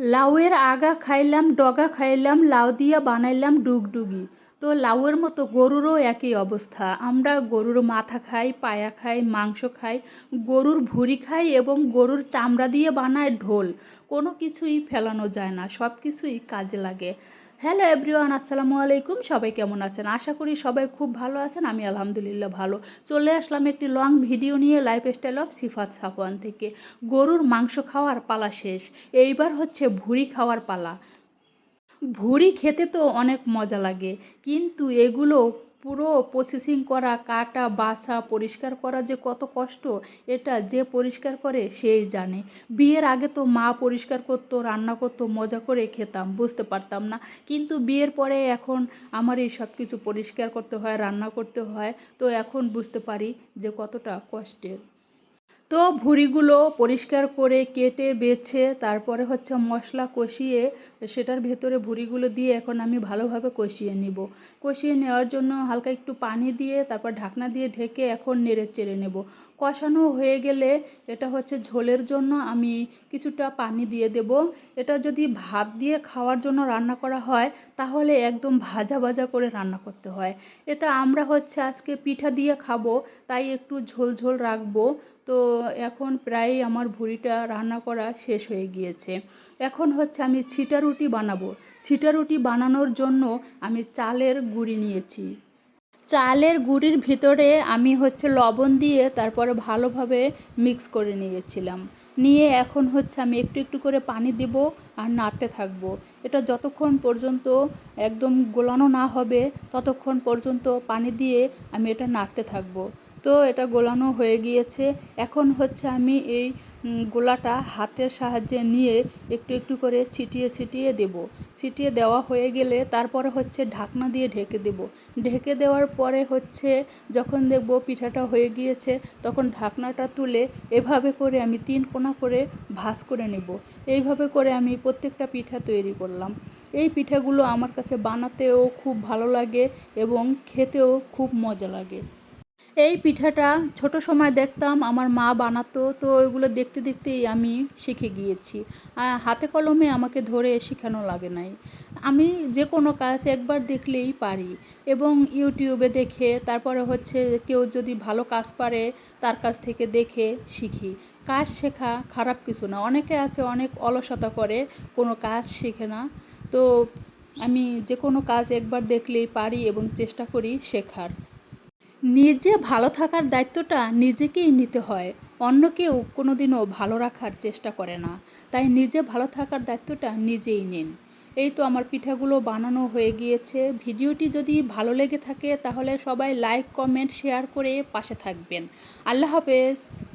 লাউয়ের আগা খাইলাম, ডগা খাইলাম, লাউ দিয়া বানাইলাম ডুগডুগি। তো লাউয়ের মতো গরুরও একই অবস্থা। আমরা গরুর মাথা খাই, পায়া খাই, মাংস খাই, গরুর ভুঁড়ি খাই এবং গরুর চামড়া দিয়ে বানায় ঢোল। কোনো কিছুই ফেলানো যায় না সব কিছুই কাজে লাগে। হ্যালো এভরিওয়ান, আসসালামু আলাইকুম। সবাই কেমন আছেন? আশা করি সবাই খুব ভালো আছেন, আমি আলহামদুলিল্লাহ ভালো। চলে আসলাম একটি লং ভিডিও নিয়ে লাইফস্টাইল অফ সিফাত সাফওয়ান থেকে। গরুর মাংস খাওয়ার পালা শেষ, এইবার হচ্ছে ভুঁড়ি খাওয়ার পালা। ভুঁড়ি খেতে তো অনেক মজা লাগে, কিন্তু এগুলো পুরো প্রসেসিং করা, কাটা বাসা পরিষ্কার করা যে কত কষ্ট, এটা যে পরিষ্কার করে সেই জানে। বিয়ের আগে তো মা পরিষ্কার করতো, রান্না করতো, মজা করে খেতাম, বুঝতে পারতাম না। কিন্তু বিয়ের পরে এখন আমার এই সব কিছু পরিষ্কার করতে হয়, রান্না করতে হয়, তো এখন বুঝতে পারি যে কতটা কষ্টের। তো ভুঁড়িগুলো পরিষ্কার করে কেটে, বেছে, তারপরে হচ্ছে মশলা কষিয়ে সেটার ভেতরে ভুঁড়িগুলো দিয়ে এখন আমি ভালোভাবে কষিয়ে নিব। কষিয়ে নেওয়ার জন্য হালকা একটু পানি দিয়ে, তারপর ঢাকনা দিয়ে ঢেকে এখন নেড়ে চেড়ে নেব। কষানো হয়ে গেলে এটা হচ্ছে ঝোলের জন্য আমি কিছুটা পানি দিয়ে দেব। এটা যদি ভাত দিয়ে খাওয়ার জন্য রান্না করা হয়, তাহলে একদম ভাজা ভাজা করে রান্না করতে হয়। এটা আমরা হচ্ছে আজকে পিঠা দিয়ে খাব, তাই একটু ঝোল ঝোল রাখব। তো এখন প্রায় আমার ভুঁড়িটা রান্না করা শেষ হয়ে গিয়েছে। এখন হচ্ছে আমি ছিটা রুটি বানাবো। ছিটা রুটি বানানোর জন্য আমি চালের গুঁড়ি নিয়েছি। চালের গুঁড়ির ভিতরে আমি হচ্ছে লবণ দিয়ে তারপরে ভালোভাবে মিক্স করে নিয়েছিলাম। নিয়ে এখন হচ্ছে আমি একটু একটু করে পানি দেব আর নাড়তে থাকব। এটা যতক্ষণ পর্যন্ত একদম গোলানো না হবে, ততক্ষণ পর্যন্ত পানি দিয়ে আমি এটা নাড়তে থাকব। তো এটা গোলানো হয়ে গিয়েছে। এখন হচ্ছে আমি এই গোলাটা হাতের সাহায্যে নিয়ে একটু একটু করে ছিটিয়ে ছিটিয়ে দেব। ছিটিয়ে দেওয়া হয়ে গেলে তারপরে হচ্ছে ঢাকনা দিয়ে ঢেকে দেব। ঢেকে দেওয়ার পরে হচ্ছে যখন দেখব পিঠাটা হয়ে গিয়েছে, তখন ঢাকনাটা তুলে এভাবে করে আমি তিন কোনা করে ভাজ করে নেব। এইভাবে করে আমি প্রত্যেকটা পিঠা তৈরি করলাম। এই পিঠাগুলো আমার কাছে বানাতেও খুব ভালো লাগে এবং খেতেও খুব মজা লাগে। এই পিঠাটা ছোট সময় দেখতাম আমার মা বানাতো, তো ওইগুলো দেখতে দেখতেই আমি শিখে গিয়েছি। হাতে কলমে আমাকে ধরে শেখানো লাগে নাই। আমি যে কোনো কাজ একবার দেখলেই পারি এবং ইউটিউবে দেখে, তারপরে হচ্ছে কেউ যদি ভালো কাজ পারে, তার কাছ থেকে দেখে শিখি। কাজ শেখা খারাপ কিছু না, অনেকে আছে অনেক অলসতা করে, কোনো কাজ শেখে না। তো আমি যে কোনো কাজ একবার দেখলেই পারি এবং চেষ্টা করি শেখার। নিজে ভালো থাকার দায়িত্বটা নিজেকেই নিতে হয়। অন্য কেউ কোনো দিনও ভালো রাখার চেষ্টা করে না। তাই নিজে ভালো থাকার দায়িত্বটা নিজেই নিন। এই তো আমার পিঠাগুলো বানানো হয়ে গিয়েছে। ভিডিওটি যদি ভালো লেগে থাকে তাহলে সবাই লাইক কমেন্ট শেয়ার করে পাশে থাকবেন। আল্লাহ হাফেজ।